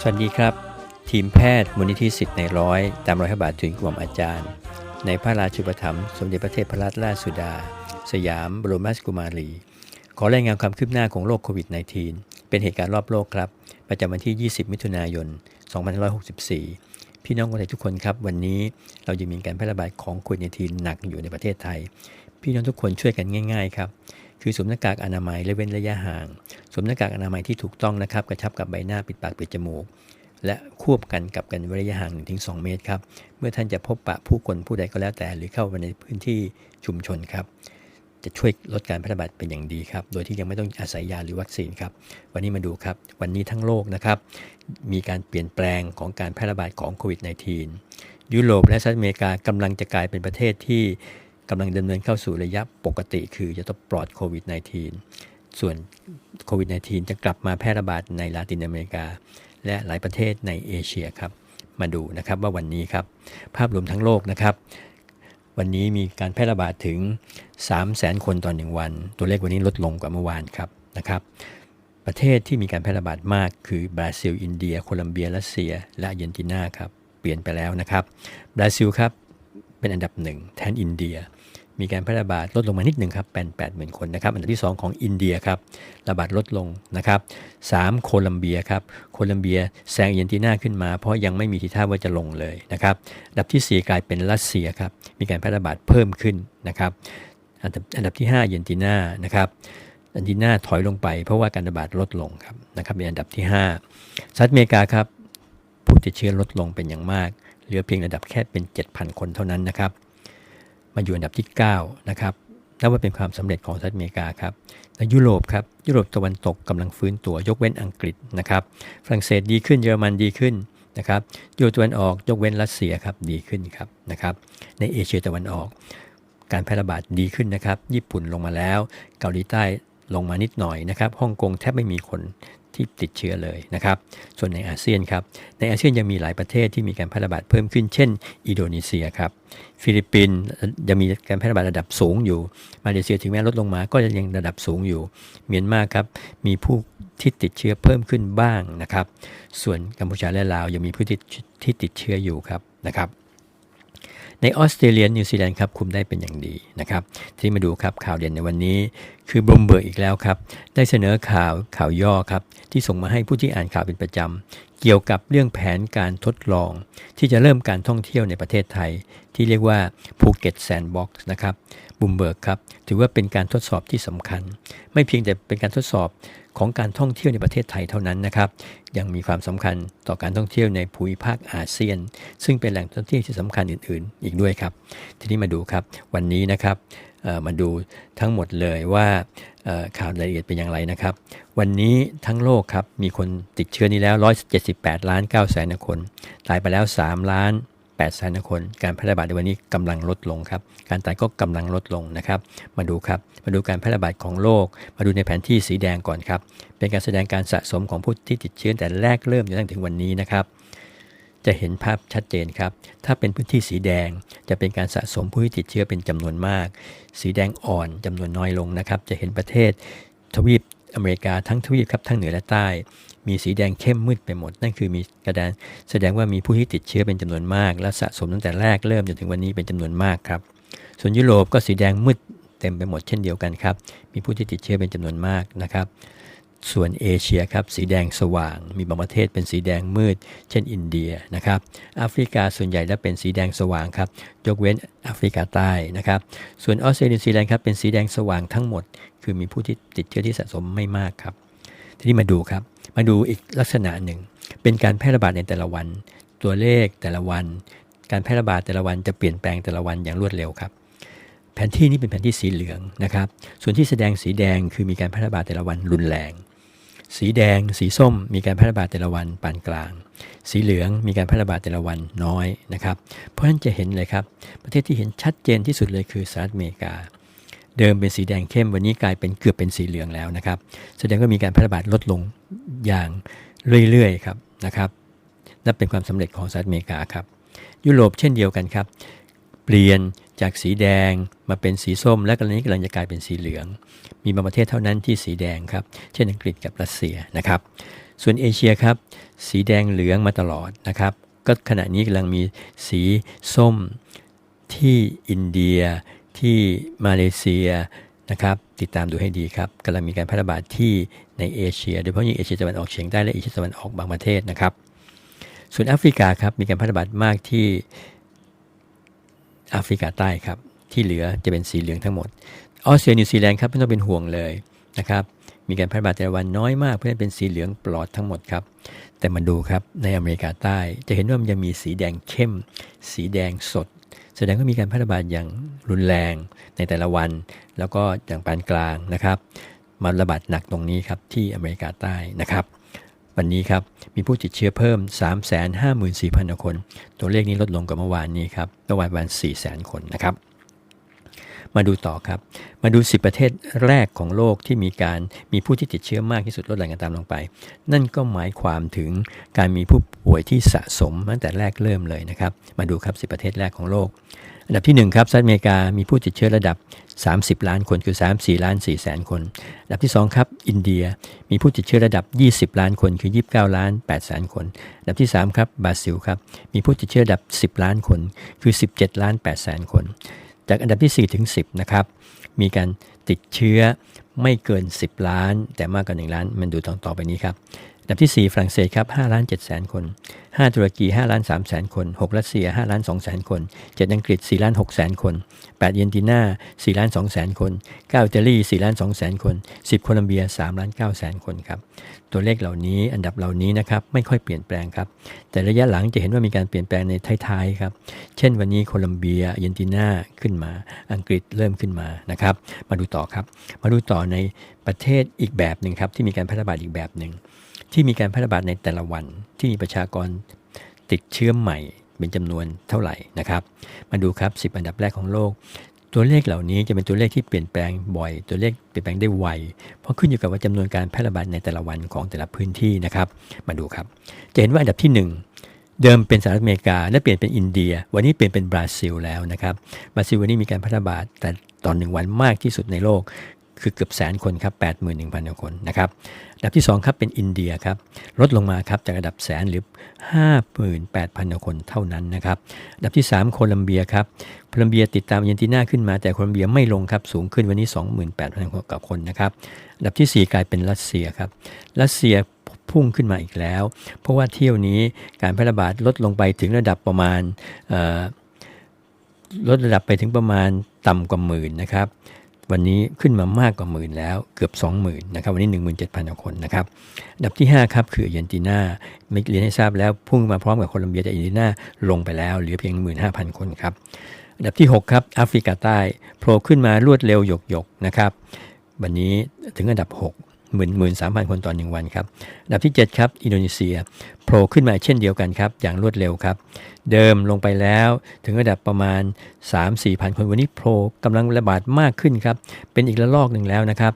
สวัสดีครับ ทีมแพทย์มูลนิธิสิทธิ์ในร้อย ตามรอยพระบาทถึงกรมอาจารย์ ในพระราชูปถัมภ์สมเด็จพระเทพรัตนราชสุดา สยามบรมราชกุมารี ขอรายงานความคืบหน้าของโรคโควิด -19 เป็นเหตุการณ์รอบโลกครับ ประจำวันที่ 20 มิถุนายน 2564 พี่น้องคนไทยทุกคนครับ วันนี้เรายังมีการแพร่ระบาดของโควิด -19 หนักอยู่ในประเทศไทย พี่น้องทุกคนช่วยกันง่าย ๆ ครับ คือสวมหน้ากากอนามัยและเว้นระยะห่างสวมหน้ากากอนามัยที่ถูกต้องนะครับกระชับกับใบหน้าปิดปากปิดจมูก และควบกันกับกันระยะห่าง 1-2 เมตรครับเมื่อท่านจะพบปะผู้คนผู้ใดก็แล้วแต่ หรือเข้าไปในพื้นที่ชุมชนครับจะช่วยลดการแพร่ระบาดเป็นอย่างดีครับ โดยที่ยังไม่ต้องอาศัยยาหรือวัคซีนครับ วันนี้มาดูครับ วันนี้ทั้งโลกนะครับ มีการเปลี่ยนแปลงของการแพร่ระบาดของโควิด -19 ยุโรปและสหรัฐอเมริกากำลังจะกลายเป็นประเทศที่ กำลังดำเนินเข้าสู่ระยะปกติคือจะต้องปลอดโควิด -19 ส่วนโควิด -19 จะกลับมาแพร่ระบาดในลาตินอเมริกา และหลายประเทศในเอเชียครับ มาดูนะครับว่าวันนี้ครับ ภาพรวมทั้งโลกนะครับ วันนี้มีการแพร่ระบาดถึง 3 0 0 0 0 0 คนต่อ1วัน ตัวเลขวันนี้ลดลงกว่าเมื่อวานครับนะครับ ประเทศที่มีการแพร่ระบาดมากคือบราซิล อินเดีย โคลัมเบีย รัสเซีย และอาร์เจนตินาครับ เปลี่ยนไปแล้วนะครับ บราซิลครับเป็นอันดับหนึ่งแทนอินเดีย มีการแพร่ระบาดลดลงมานิดหนึ่งครับเป็น8 0,000คนนะครับ อันดับที่ 2 ของอินเดียครับระบาดลดลงนะครับ3โคลัมเบียครับโคลัมเบียแซงอาร์เจนตินาขึ้นมา เพราะยังไม่มีทีท่าว่าจะลงเลยนะครับอันดับที่ 4 กลายเป็นรัสเซียครับมีการแพร่ระบาดเพิ่มขึ้นนะครับอันดับอันดับที่5อาเจนตินานะครับอาร์เจนตินาถอยลงไปเพราะว่าการระบาดลดลงครับนะครับเป็นอันดับที่5สหรัฐอเมริกาครับผู้ติดเชื้อลดลงเป็นอย่างมาก เหลือเพียงระดับแค่เป็น 7,000 คนเท่านั้นนะครับ มาอยู่อันดับที่ 9 นะครับนับว่าเป็นความสำเร็จของสหรัฐอเมริกาครับในยุโรปครับยุโรปตะวันตกกำลังฟื้นตัวยกเว้นอังกฤษนะครับฝรั่งเศสดีขึ้นเยอรมันดีขึ้นนะครับยุโรปตะวันออกยกเว้นรัสเซียครับดีขึ้นครับนะครับในเอเชียตะวันออก การแพร่ระบาดดีขึ้นนะครับญี่ปุ่นลงมาแล้ว เกาหลีใต้ลงมานิดหน่อยนะครับฮ่องกงแทบไม่มีคน ที่ติดเชื้อเลยนะครับ ส่วนในอาเซียนครับ ในอาเซียนยังมีหลายประเทศที่มีการแพร่ระบาดเพิ่มขึ้น เช่น อินโดนีเซียครับ ฟิลิปปินส์ยังมีการแพร่ระบาดระดับสูงอยู่ มาเลเซียถึงแม้ลดลงมาก็ยังระดับสูงอยู่ เมียนมาครับ มีผู้ที่ติดเชื้อเพิ่มขึ้นบ้างนะครับ ส่วนกัมพูชาและลาวยังมีผู้ที่ที่ติดเชื้ออยู่ครับนะครับ ในออสเตรเลียนิวซีแลนด์ครับคุมได้เป็นอย่างดีนะครับ ที่มาดูครับข่าวเด่นในวันนี้ คือบลูมเบิร์กอีกแล้วครับ ได้เสนอข่าวข่าวย่อครับ ที่ส่งมาให้ผู้ที่อ่านข่าวเป็นประจำเกี่ยวกับเรื่องแผนการทดลอง ที่จะเริ่มการท่องเที่ยวในประเทศไทย ที่เรียกว่าภูเก็ตแซนด์บ็อกซ์นะครับบุมเบิร์กครับถือว่าเป็นการทดสอบที่สำคัญ ไม่เพียงแต่เป็นการทดสอบของการท่องเที่ยวในประเทศไทยเท่านั้นนะครับ ยังมีความสำคัญต่อการท่องเที่ยวในภูมิภาคอาเซียน ซึ่งเป็นแหล่งท่องเที่ยวที่สำคัญอื่น ๆ อีกด้วยครับ ทีนี้มาดูครับวันนี้นะครับมาดูทั้งหมดเลยว่า ข่าวรายละเอียดเป็นอย่างไรนะครับ วันนี้ทั้งโลกครับมีคนติดเชื้อนี้แล้ว 178 ล้าน9แสนคน ตายไปแล้ว 3 ล้าน8แสนคน การแพร่ระบาดในวันนี้กำลังลดลงครับ การตายก็กำลังลดลงนะครับ มาดูครับ มาดูการแพร่ระบาดของโรคมาดูในแผนที่สีแดงก่อนครับ เป็นการแสดงการสะสมของผู้ที่ติดเชื้อแต่แรกเริ่มจนถึงวันนี้นะครับ จะเห็นภาพชัดเจนครับ ถ้าเป็นพื้นที่สีแดงจะเป็นการสะสมผู้ที่ติดเชื้อเป็นจำนวนมาก สีแดงอ่อนจำนวนน้อยลงนะครับ จะเห็นประเทศทวีปอเมริกาทั้งทวีปครับทั้งเหนือและใต้ มีสีแดงเข้มมืดไปหมด นั่นคือมีกระดานแสดงว่ามีผู้ที่ติดเชื้อเป็นจำนวนมาก และสะสมตั้งแต่แรกเริ่มจนถึงวันนี้เป็นจำนวนมากครับ ส่วนยุโรปก็สีแดงมืดเต็มไปหมดเช่นเดียวกันครับ มีผู้ที่ติดเชื้อเป็นจำนวนมากนะครับ ส่วนเอเชียครับสีแดงสว่าง มีบางประเทศเป็นสีแดงมืด เช่นอินเดียนะครับแอฟริกาส่วนใหญ่แล้วเป็นสีแดงสว่างครับยกเว้นแอฟริกาใต้นะครับส่วนออสเตรเลียนิวซีแลนด์ครับเป็นสีแดงสว่างทั้งหมด คือมีผู้ที่ติดเชื้อที่สะสมไม่มากครับทีนี้มาดูครับมาดูอีกลักษณะหนึ่ง เป็นการแพร่ระบาดในแต่ละวัน ตัวเลขแต่ละวัน การแพร่ระบาดแต่ละวันจะเปลี่ยนแปลงแต่ละวันอย่างรวดเร็วครับแผนที่นี้เป็นแผนที่สีเหลืองนะครับ ส่วนที่แสดงสีแดงคือมีการแพร่ระบาดแต่ละวันรุนแรง สีแดง สีส้ม มีการแพร่ระบาดแต่ละวันปานกลาง สีเหลืองมีการแพร่ระบาดแต่ละวันน้อยนะครับ เพราะฉะนั้นจะเห็นเลยครับ ประเทศที่เห็นชัดเจนที่สุดเลยคือสหรัฐอเมริกา เดิมเป็นสีแดงเข้มวันนี้กลายเป็นเกือบเป็นสีเหลืองแล้วนะครับ แสดงว่ามีการแพร่ระบาดลดลงอย่างเรื่อยๆครับนะครับนั่นเป็นความสำเร็จของสหรัฐอเมริกาครับ ยุโรปเช่นเดียวกันครับ เปลี่ยน จากสีแดงมาเป็นสีส้ม และกรณีกำลังจะกลายเป็นสีเหลือง มีบางประเทศเท่านั้นที่สีแดงครับ เช่นอังกฤษกับรัสเซียนะครับ ส่วนเอเชียครับสีแดงเหลืองมาตลอดนะครับ ก็ขณะนี้กำลังมีสีส้มที่อินเดียที่มาเลเซียนะครับติดตามดูให้ดีครับกำลังมีการแพร่ระบาดที่ในเอเชีย โดยเฉพาะยิ่งเอเชียตะวันออกเฉียงใต้และเอเชียตะวันออกบางประเทศนะครับ ส่วนแอฟริกาครับมีการแพร่ระบาดมากที่ แอฟริกาใต้ครับ ที่เหลือจะเป็นสีเหลืองทั้งหมด ออสเตรเลียนิวซีแลนด์ครับไม่ต้องเป็นห่วงเลยนะครับ มีการแพร่ระบาดแต่ละวันน้อยมาก เพื่อเป็นสีเหลืองปลอดทั้งหมดครับ แต่มาดูครับในอเมริกาใต้ จะเห็นว่ามันยังมีสีแดงเข้ม สีแดงสด แสดงว่ามีการแพร่ระบาดอย่างรุนแรงในแต่ละวัน แล้วก็อย่างปานกลางนะครับ มาระบาดหนักตรงนี้ครับที่อเมริกาใต้นะครับ วันนี้ครับมีผู้ติดเชื้อเพิ่ม 354,000 คน ตัวเลขนี้ลดลงกว่าเมื่อวานนี้ครับเมื่อวานประมาณ400,000 คนนะครับ มาดูต่อครับ มาดู 10 ประเทศแรกของโลกที่มีการมีผู้ที่ติดเชื้อมากที่สุดลดหลั่งกันตามลงไป นั่นก็หมายความถึงการมีผู้ป่วยที่สะสมตั้งแต่แรกเริ่มเลยนะครับ มาดูครับ 10 ประเทศแรกของโลก อันดับที่ 1 ครับสหรัฐอเมริกามีผู้ติดเชื้อระดับ 30 ล้านคนคือ 34 ล้าน4แสนคน อันดับที่ 2 ครับ อินเดียมีผู้ติดเชื้อระดับ 20 ล้านคนคือ 29 ล้าน8แสนคน อันดับที่ 3 ครับบราซิลครับมีผู้ติดเชื้อระดับ 10 ล้านคนคือ 17 ล้าน8แสนคน จากอันดับที่ 4 ถึง 10 นะครับ มีการติดเชื้อไม่เกิน 10 ล้าน แต่มากกว่า 1 ล้าน มันดูต่อต่อไปนี้ครับ ดับที่ 4 ฝรั่งเศสครับ5ล้าน7แสนคน 5 ตุรกี5ล้าน3แสนคน 6 รัสเซีย5ล้าน2แสนคน 7 อังกฤษ4ล้าน6แสนคน 8 เยนตินา4ล้าน2แสนคน 9 อิตาลี4ล้าน2แสนคน 10 โคลัมเบีย3ล้าน9แสนคนครับ ตัวเลขเหล่านี้อันดับเหล่านี้นะครับไม่ค่อยเปลี่ยนแปลงครับ แต่ระยะหลังจะเห็นว่ามีการเปลี่ยนแปลงในท้ายๆครับ เช่นวันนี้โคลัมเบียเจนตินาขึ้นมา อังกฤษเริ่มขึ้นมานะครับ มาดูต่อครับ มาดูต่อในประเทศอีกแบบหนึ่งครับที่มีการแพร่ระบาดอีกแบบหนึ่ง ที่มีการแพร่ระบาดในแต่ละวัน ที่มีประชากรติดเชื้อใหม่เป็นจำนวนเท่าไหร่นะครับ มาดูครับ 10 อันดับแรกของโลก ตัวเลขเหล่านี้จะเป็นตัวเลขที่เปลี่ยนแปลงบ่อย ตัวเลขเปลี่ยนแปลงได้ไว เพราะขึ้นอยู่กับว่าจำนวนการแพร่ระบาดในแต่ละวันของแต่ละพื้นที่นะครับ มาดูครับ จะเห็นว่าอันดับที่ 1เดิมเป็นสหรัฐอเมริกา และเปลี่ยนเป็นอินเดีย วันนี้เปลี่ยนเป็นบราซิลแล้วนะครับบราซิลวันนี้มีการแพร่ระบาดแต่ตอนหนึ่งวันมากที่สุดในโลก คือเกือบแสนคนครับ 81,000 คนนะครับอันดับที่ 2 ครับเป็นอินเดียครับลดลงมาครับจากระดับแสนหรือ 58,000 คนเท่านั้นนะครับอันดับที่ 3 โคลัมเบียครับโคลัมเบียติดตามอาร์เจนตินาขึ้นมาแต่โคลัมเบียไม่ลงครับสูงขึ้นวันนี้ 28,000กว่าคนนะครับอันดับทีสี่ 4 กลายเป็นรัสเซียครับรัสเซียพุ่งขึ้นมาอีกแล้ว เพราะว่าเที่ยวนี้การแพร่ระบาดลดลงไปถึงระดับประมาณลดระดับไปถึงประมาณต่ำกว่าหมื่นนะครับ วันนี้ขึ้นมามากกว่าหมื่นแล้วเกือบ 20,000นะครับวันนี้ 17,000กว่าคนนะครับอันดับที่ 5 ครับคืออาร์เจนตินาไม่เรียนให้ทราบแล้วพุ่งมาพร้อมกับโคลัมเบียแต่อาร์เจนตินาลงไปแล้วเหลือเพียง 15,000 คนครับอันดับที่ 6 ครับแอฟริกาใต้โผล่ขึ้นมารวดเร็วหยกๆนะครับวันนี้ถึงอันดับ 6 หมื่นหมื่นสามพันคนต่อหนึ่งวันครับอันดับที่ 7 ครับ อินโดนีเซียโผล่ขึ้นมาเช่นเดียวกันครับ อย่างรวดเร็วครับ เดิมลงไปแล้วถึงระดับประมาณ 3-4พันคนวันนี้โผล่กำลังระบาดมากขึ้นครับ เป็นอีกระลอกหนึ่งแล้วนะครับ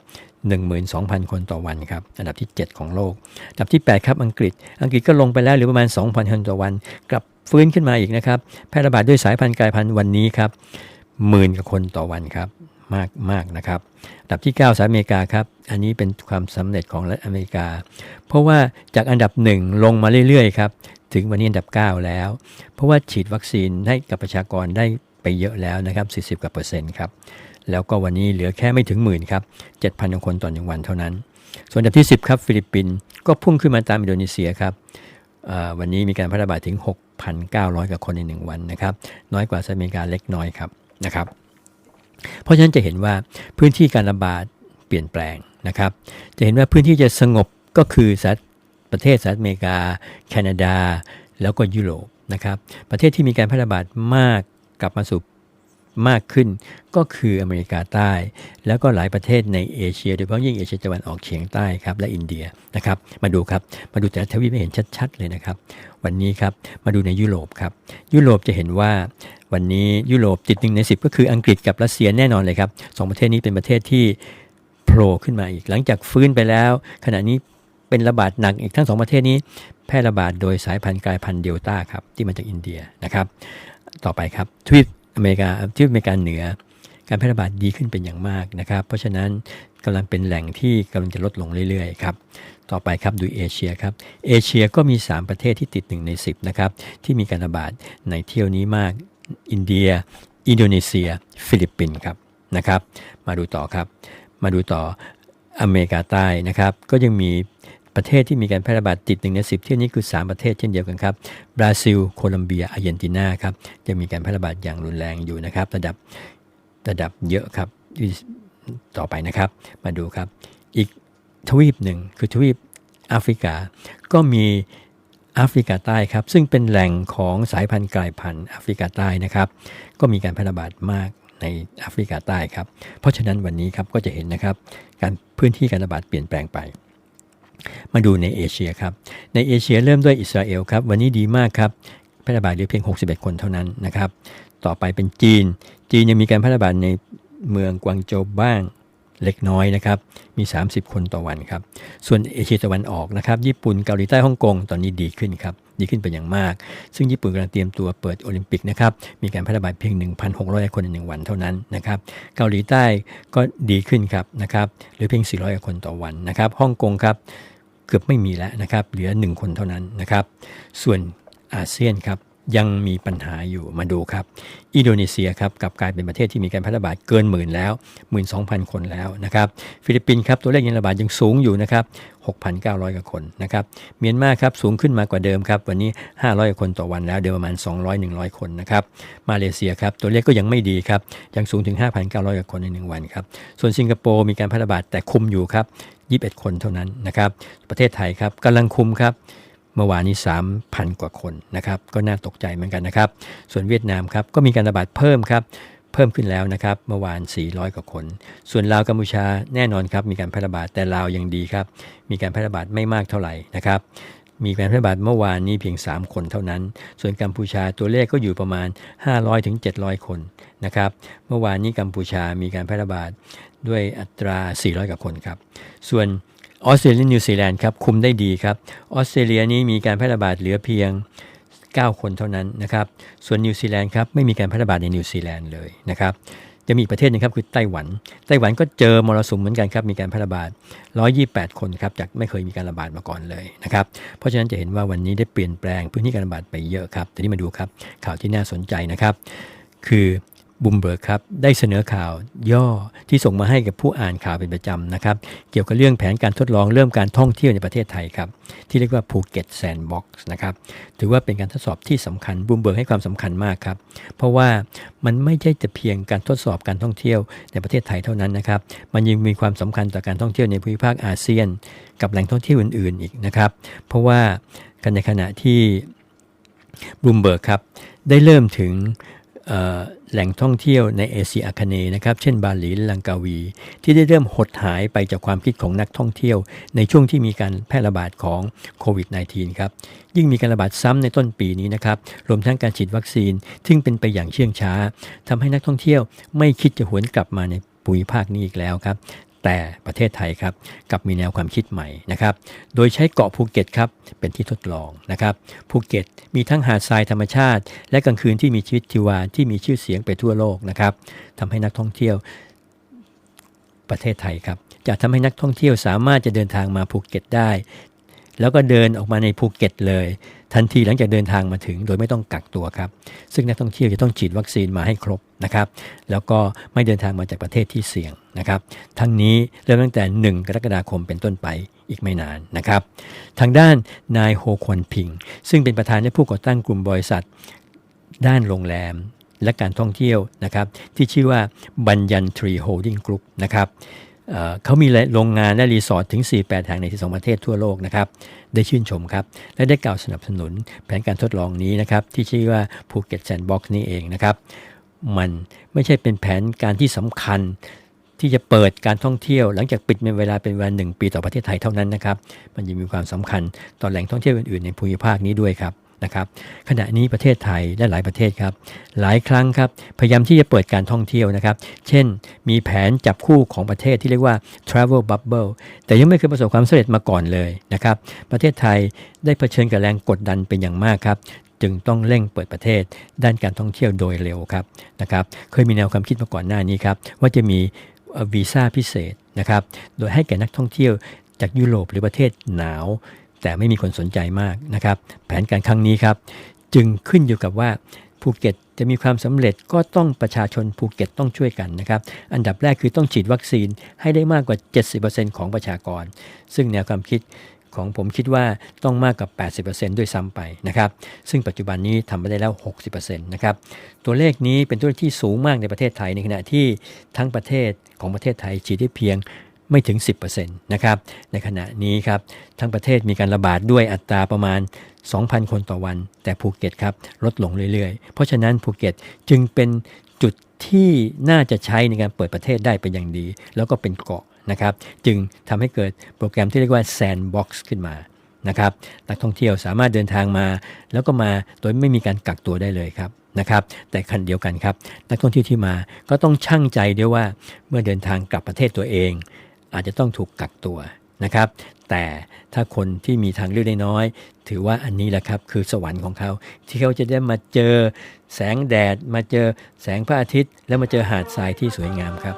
12,000 คนต่อวันครับ อันดับที่ 7 ของโลก อันดับที่ 8 ครับ อังกฤษ อังกฤษก็ลงไปแล้วเหรือประมาณ 2,000 คนต่อวัน กลับฟื้นขึ้นมาอีกนะครับ แพร่ระบาดด้วยสายพันธุ์กลายพันธุ์วันนี้ครับหมื่นกว่าคนต่อวันครับ มากมากนะครับอันดับที่ 9สหรัฐอเมริกาครับ อันนี้เป็นความสำเร็จของรัฐอเมริกา เพราะว่าจากอันดับ 1 ลงมาเรื่อยๆครับถึงวันนี้อันดับ 9 แล้ว เพราะว่าฉีดวัคซีนให้กับประชากรได้ไปเยอะแล้วนะครับ 40กว่าเปอร์เซ็นต์ครับแล้วก็วันนี้เหลือแค่ไม่ถึงหมื่นครับ7,000คนต่อหนึ่งวันเท่านั้น ส่วนอันดับที่ 10ครับฟิลิปปินส์ก็พุ่งขึ้นมาตามอินโดนีเซียครับวันนี้มีการแพร่ระบาดถึง 6,900กว่าคนใน 1 วันนะครับ น้อยกว่าสหรัฐอเมริกาเล็กน้อยครับนะครับ เพราะฉะนั้นจะเห็นว่าพื้นที่การระบาดเปลี่ยนแปลงนะครับ จะเห็นว่าพื้นที่จะสงบก็คือสหประเทศสหรัฐอเมริกา แคนาดา แล้วก็ยุโรปนะครับ ประเทศที่มีการแพร่ระบาดมากกลับมาสู่มากขึ้นก็คืออเมริกาใต้ แล้วก็หลายประเทศในเอเชีย โดยเฉพาะยิ่งเอเชียตะวันออกเฉียงใต้ครับและอินเดียนะครับ มาดูครับ มาดูแต่ละทวีปให้เห็นชัด ๆ เลยนะครับ วันนี้ครับมาดูในยุโรปครับ ยุโรปจะเห็นว่า วันนี้ยุโรปติดหนึ่งในสิบก็คืออังกฤษกับรัสเซียแน่นอนเลยครับสองประเทศนี้เป็นประเทศที่โผล่ขึ้นมาอีก หลังจากฟื้นไปแล้ว ขณะนี้เป็นระบาดหนักอีกทั้งสองประเทศนี้ แพร่ระบาดโดยสายพันธุ์กลายพันธุ์เดลต้าครับที่มาจากอินเดียนะครับ ต่อไปครับทวีปอเมริกาทวีปอเมริกาเหนือ การแพร่ระบาดดีขึ้นเป็นอย่างมากนะครับ เพราะฉะนั้นกำลังเป็นแหล่งที่กำลังจะลดลงเรื่อยๆครับต่อไปครับดูเอเชียครับเอเชียก็มี 3 ประเทศที่ติด1ใน10นะครับที่มีการระบาดในเที่ยวนี้มาก อินเดีย อินโดนีเซีย ฟิลิปปินส์ครับนะครับ มาดูต่อครับ มาดูต่ออเมริกาใต้นะครับ ก็ยังมีประเทศที่มีการแพร่ระบาดติดหนึ่งในสิบเที่ยวนี้คือ 3 ประเทศเช่นเดียวกันครับ บราซิล โคลัมเบียอาร์เจนตินาครับจะมีการแพร่ระบาดอย่างรุนแรงอยู่นะครับ ระดับระดับเยอะครับต่อไปนะครับ มาดูครับ อีกทวีปหนึ่งคือทวีปแอฟริกา ก็มี แอฟริกาใต้ครับ ซึ่งเป็นแหล่งของสายพันธุ์กลายพันธุ์แอฟริกาใต้นะครับ ก็มีการแพร่ระบาดมากในแอฟริกาใต้ครับ เพราะฉะนั้นวันนี้ครับก็จะเห็นนะครับ การพื้นที่การระบาดเปลี่ยนแปลงไป มาดูในเอเชียครับ ในเอเชียเริ่มด้วยอิสราเอลครับ วันนี้ดีมากครับ แพร่ระบาดเหลือเพียง 61 คนเท่านั้นนะครับ ต่อไปเป็นจีน จีนยังมีการแพร่ระบาดในเมืองกวางโจวบ้าง เล็กน้อยนะครับ มี 30 คนต่อวันครับ ส่วนเอเชียตะวันออกนะครับ ญี่ปุ่นเกาหลีใต้ฮ่องกงตอนนี้ดีขึ้นครับ ดีขึ้นเป็นอย่างมาก ซึ่งญี่ปุ่นกำลังเตรียมตัวเปิดโอลิมปิกนะครับ มีการแพร่ระบาดเพียง 1,600 คนในหนึ่งวันเท่านั้นนะครับ เกาหลีใต้ก็ดีขึ้นครับนะครับเหลือเพียง 400 คนต่อวันนะครับ ฮ่องกงครับ เกือบไม่มีแล้วนะครับ เหลือ 1 คนเท่านั้นนะครับ ส่วนอาเซียนครับ ยังมีปัญหาอยู่มาดูครับ อินโดนีเซียครับกลับกลายเป็นประเทศที่มีการแพร่ระบาดเกินหมื่นแล้ว 12,000 คนแล้วนะครับ ฟิลิปปินส์ครับตัวเลขยังระบาดยังสูงอยู่นะครับ 6,900 กว่าคนนะครับ เมียนมาครับสูงขึ้นมากว่าเดิมครับ วันนี้ 500กว่าคนต่อวันแล้ว เดิมประมาณ 200 100 คนนะครับ มาเลเซียครับตัวเลขก็ยังไม่ดีครับ ยังสูงถึง 5,900 กว่าคนใน 1 วันครับ ส่วนสิงคโปร์มีการแพร่ระบาดแต่คุมอยู่ครับ 21 คนเท่านั้นนะครับ ประเทศไทยครับกำลังคุมครับ เมื่อวานนี้ 3,000 กว่าคนนะครับ ก็น่าตกใจเหมือนกันนะครับ ส่วนเวียดนามครับก็มีการระบาดเพิ่มครับเพิ่มขึ้นแล้วนะครับ เมื่อวาน 400 กว่าคน ส่วนลาวกัมพูชาแน่นอนครับมีการแพร่ระบาดแต่ลาวยังดีครับ มีการแพร่ระบาดไม่มากเท่าไหร่นะครับ มีการแพร่ระบาดเมื่อวานนี้เพียง 3 คนเท่านั้น ส่วนกัมพูชาตัวเลขก็อยู่ประมาณ 500ถึง700คนนะครับ เมื่อวานนี้กัมพูชามีการแพร่ระบาดด้วยอัตรา 400 กว่าคนครับ ส่วน ออสเตรเลียนิวซีแลนด์ครับคุมได้ดีครับออสเตรเลียนี้มีการแพร่ระบาดเหลือเพียง 9 คนเท่านั้นนะครับส่วนนิวซีแลนด์ครับไม่มีการแพร่ระบาดในนิวซีแลนด์เลยนะครับจะมีประเทศนึงครับคือไต้หวัน ไต้หวันก็เจอมรสุมเหมือนกันครับมีการแพร่ระบาด 128 คนครับจากไม่เคยมีการระบาดมาก่อนเลยนะครับเพราะฉะนั้นจะเห็นว่าวันนี้ได้เปลี่ยนแปลงพื้นที่การระบาดไปเยอะครับทีนี้มาดูครับข่าวที่น่าสนใจนะครับคือ บุมเบิร์กครับได้เสนอข่าวย่อที่ส่งมาให้กับผู้อ่านข่าวเป็นประจำนะครับ เกี่ยวกับเรื่องแผนการทดลองเริ่มการท่องเที่ยวในประเทศไทยครับ ที่เรียกว่าภูเก็ตแซนด์บ็อกซ์นะครับถือว่าเป็นการทดสอบที่สำคัญบุมเบิร์กให้ความสำคัญมากครับ เพราะว่ามันไม่ใช่แต่เพียงการทดสอบการท่องเที่ยวในประเทศไทยเท่านั้นนะครับ มันยังมีความสำคัญต่อการท่องเที่ยวในภูมิภาคอาเซียน กับแหล่งท่องเที่ยวอื่น ๆ อีกนะครับ เพราะว่ากันในขณะที่บูมเบิร์กครับได้เริ่มถึง แหล่งท่องเที่ยวในเอเชียอาคเนย์นะครับ เช่นบาหลีลังกาวี ที่ได้เริ่มหดหายไปจากความคิดของนักท่องเที่ยว ในช่วงที่มีการแพร่ระบาดของโควิด -19 ครับ ยิ่งมีการระบาดซ้ำในต้นปีนี้นะครับ รวมทั้งการฉีดวัคซีน ซึ่งเป็นไปอย่างเชื่องช้าทำให้นักท่องเที่ยวไม่คิดจะหวนกลับมาในภูมิภาคนี้อีกแล้วครับ แต่ประเทศไทยครับกับมีแนวความคิดใหม่นะครับ โดยใช้เกาะภูเก็ตครับเป็นที่ทดลองนะครับภูเก็ตมีทั้งหาดทรายธรรมชาติ และกลางคืนที่มีชีวิตชีวาที่มีชื่อเสียงไปทั่วโลกนะครับทำให้นักท่องเที่ยวประเทศไทยครับจะทำให้นักท่องเที่ยวสามารถจะเดินทางมาภูเก็ตได้ แล้วก็เดินออกมาในภูเก็ตเลย ทันทีหลังจากเดินทางมาถึง โดยไม่ต้องกักตัวครับ ซึ่งนักท่องเที่ยวจะต้องฉีดวัคซีนมาให้ครบนะครับ แล้วก็ไม่เดินทางมาจากประเทศที่เสี่ยงนะครับ ทั้งนี้เริ่มตั้งแต่ 1 กรกฎาคมเป็นต้นไปอีกไม่นานนะครับ ทางด้านนายโฮควนพิง ซึ่งเป็นประธานและผู้ก่อตั้งกลุ่มบริษัท ด้านโรงแรมและการท่องเที่ยวนะครับที่ชื่อว่าบัญญันทรีโฮลดิ้งกรุ๊ปนะครับ เอ่อเขามีโรงงานและรีสอร์ทถึง 48 แห่งในที่สองประเทศทั่วโลกนะครับ ได้ชื่นชมครับ และได้กล่าวสนับสนุนแผนการทดลองนี้นะครับ ที่ชื่อว่าภูเก็ตแซนด์บ็อกซ์นี่เองนะครับ มันไม่ใช่เป็นแผนการที่สำคัญที่จะเปิดการท่องเที่ยว หลังจากปิดเป็นเวลาเป็นเวลาหนึ่งปีต่อประเทศไทยเท่านั้นนะครับ มันยังมีความสำคัญต่อแหล่งท่องเที่ยวอื่นๆในภูมิภาคนี้ด้วยครับ นะครับขณะนี้ประเทศไทยและหลายประเทศครับ หลายครั้งครับพยายามที่จะเปิดการท่องเที่ยวนะครับ เช่น มีแผนจับคู่ของประเทศที่เรียกว่า travel bubble แต่ยังไม่เคยประสบความสำเร็จมาก่อนเลยนะครับ ประเทศไทยได้เผชิญกับแรงกดดันเป็นอย่างมากครับจึงต้องเร่งเปิดประเทศด้านการท่องเที่ยวโดยเร็วครับนะครับ เคยมีแนวความคิดมาก่อนหน้านี้ครับ ว่าจะมีวีซ่าพิเศษนะครับ โดยให้แก่นักท่องเที่ยวจากยุโรปหรือประเทศหนาว แต่ไม่มีคนสนใจมากนะครับ แผนการครั้งนี้ครับ จึงขึ้นอยู่กับว่าภูเก็ตจะมีความสำเร็จก็ต้องประชาชนภูเก็ตต้องช่วยกันนะครับ อันดับแรกคือต้องฉีดวัคซีนให้ได้มากกว่า 70%ของประชากร ซึ่งแนวความคิดของผมคิดว่าต้องมากกว่า 80%ด้วยซ้ำไปนะครับ ซึ่งปัจจุบันนี้ทำไปได้แล้ว 60%นะครับ ตัวเลขนี้เป็นตัวเลขที่สูงมากในประเทศไทยในขณะที่ทั้งประเทศของประเทศไทยฉีดได้เพียง ไม่ถึง 10%นะครับในขณะนี้ครับทั้งประเทศมีการระบาดด้วยอัตราประมาณ 2,000 คนต่อวัน แต่ภูเก็ตครับลดลงเรื่อยๆ เพราะฉะนั้นภูเก็ตจึงเป็นจุดที่น่าจะใช้ในการเปิดประเทศได้เป็นอย่างดี แล้วก็เป็นเกาะนะครับจึงทำให้เกิดโปรแกรมที่เรียกว่า Sandbox ขึ้นมานะครับนักท่องเที่ยวสามารถเดินทางมา แล้วก็มาโดยไม่มีการกักตัวได้เลยครับนะครับแต่คันเดียวกันครับ นักท่องเที่ยวที่มาก็ต้องชั่งใจด้วยว่าเมื่อเดินทางกลับประเทศตัวเอง อาจจะต้องถูกกักตัวนะครับ แต่ถ้าคนที่มีทางเลือกได้น้อย ถือว่าอันนี้แหละครับคือสวรรค์ของเขา ที่เขาจะได้มาเจอแสงแดด มาเจอแสงพระอาทิตย์ แล้วมาเจอหาดทรายที่สวยงามครับ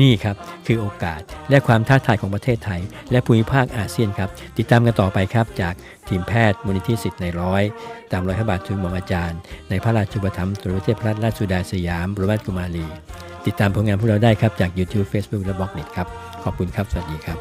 นี่ครับคือโอกาสและความท้าทายของประเทศไทย และภูมิภาคอาเซียนครับ ติดตามกันต่อไปครับ จากทีมแพทย์มูลนิธิสิทธิ์ในร้อย ตามรอยพระบาททุนหม่อมอาจารย์ ในพระราชูปถัมภ์สมเด็จพระเทพรัตนราชสุดาสยามบรมราชกุมารี ติดตามผลงานพวกเราได้ครับจาก YouTube Facebook และ b ล็อกเน็ตครับ ขอบคุณครับ สวัสดีครับ